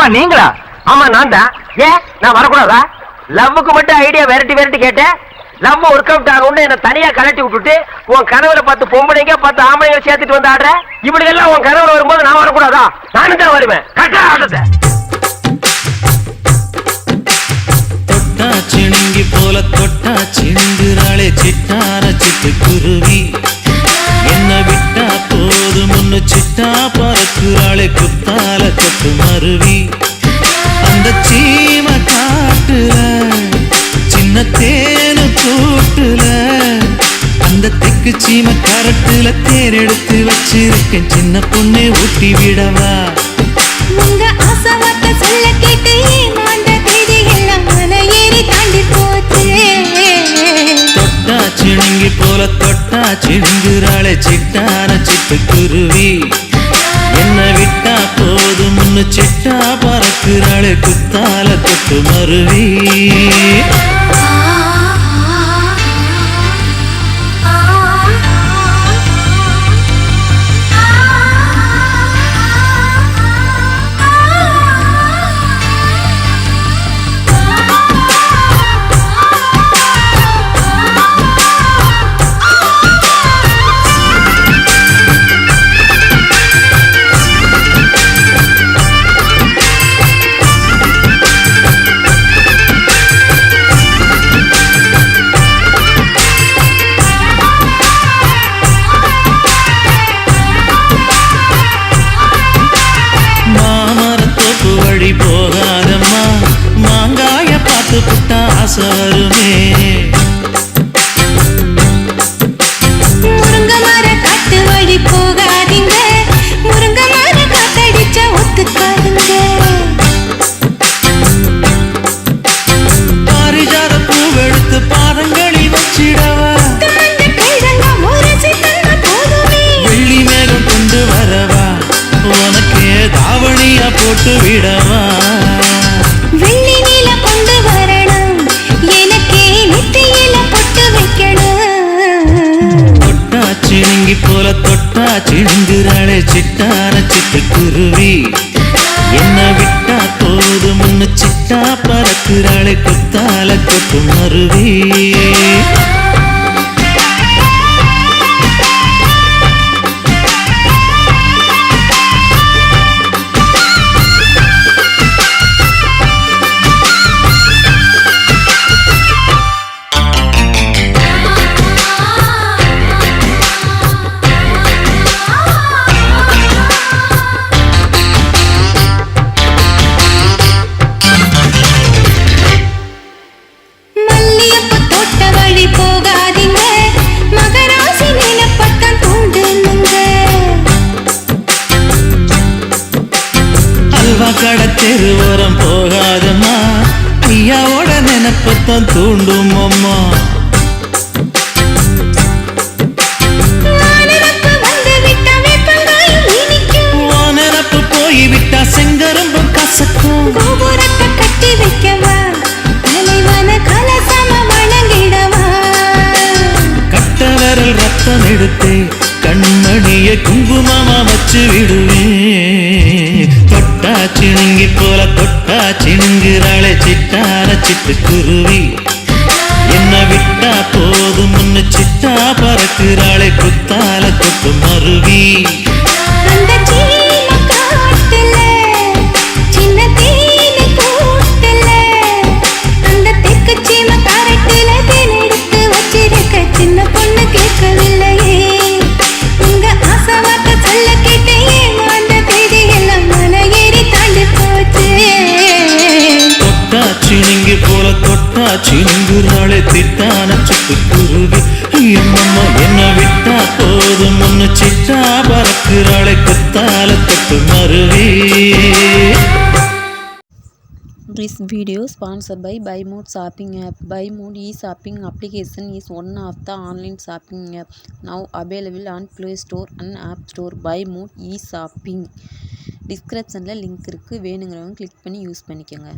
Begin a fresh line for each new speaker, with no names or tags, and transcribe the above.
ஆமா நீங்களா? ஆமா நான் தான் ஏன் நான் வரக்கூடாதா? லவ்வுக்கு மட்டும் ஐடியா விரட்டி விரட்டி கேட்டேன். லவ் ஒர்க் அவுட் ஆகும்னு என்ன தனியா கலட்டி விட்டுட்டு உன் கனவுல பத்து பொம்பளைங்க பத்து ஆம்பளைங்க சேர்த்துட்டு வந்து ஆடுற? இப்படி எல்லாம் உன் கனவுல வரும்போது நான் வரக்கூடாதா? நானும் தான் வருவேன். கரெக்டா ஆடுறத.
தொட்டா சிணுங்கி போல தொட்டா சிந்துறாளே சிட்டார சிட்டு குருவி. என்ன விட்டா போதும் முன்னு சிட்டா பறக்குறாளே குத்தால கொத்து மருவி. தெக்கு சீம கரட்டுல தேர் எடுத்து வச்சிருக்கேன். சின்ன பொண்ணு ஊட்டி விடவா?
உங்க ஆசை வார்த்தை சொல்ல கேட்டு ஏமாந்த தேதி எல்லாம் மலை ஏறி தாண்டி போச்சு.
தொட்டா சிணுங்கி போல தொட்டா சிணுங்குறாளே சிட்டான சிட்டு குருவி. என்ன விட்டா போதும் முன்னு சிட்டா பறக்குறாளே குத்தால தொட்டு மருவி. உனக்கே தாவணியா போட்டு விடவா. தொட்டா சிணுங்குறாளே சிட்டான சிட்டு குருவி. என்ன விட்டா போது முன்னு சிட்டா பறக்குறாளே குத்தால கொட்டு மருவி. தெருவோரம் போகாதம்மா. ஐயாவோட நினைப்பத்தான் தூண்டும் அம்மா.
வானரப்பு வந்து விட்டா வேப்பங்காய் இனிக்கும்
உன் நினப்பு போய் விட்டா செங்கரும்பும் கசக்கும்.
கட்டி வைக்கவா?
ரத்தம் எடுத்து கண்மணிய குங்குமமா வச்சு விடுவேன். தொட்டா சிணுங்கி போல தொட்டா சிணுங்குறாளே சிட்டார சிட்டு குருவி. என்ன விட்டா போதும் முன்னு சிட்டா பறக்குறாளே குத்தால தொட்டு மருவி. தொட்டா சிணுங்குறாளே திட்டான சிட்டு குருவி எம்மம்மா என்ன விட்டா போதும் முன்னு சிட்டா பறக்குறாளே குத்தால தொட்டு மருவி
This video sponsored by BuyMode shopping app. BuyMode e-shopping application is one of the online shopping app now available on Play Store and App Store. BuyMode e-shopping. டிஸ்கிரிப்ஷனில் லிங்க் இருக்குது வேணுங்கிறவங்க கிளிக் பண்ணி யூஸ் பண்ணிக்கோங்க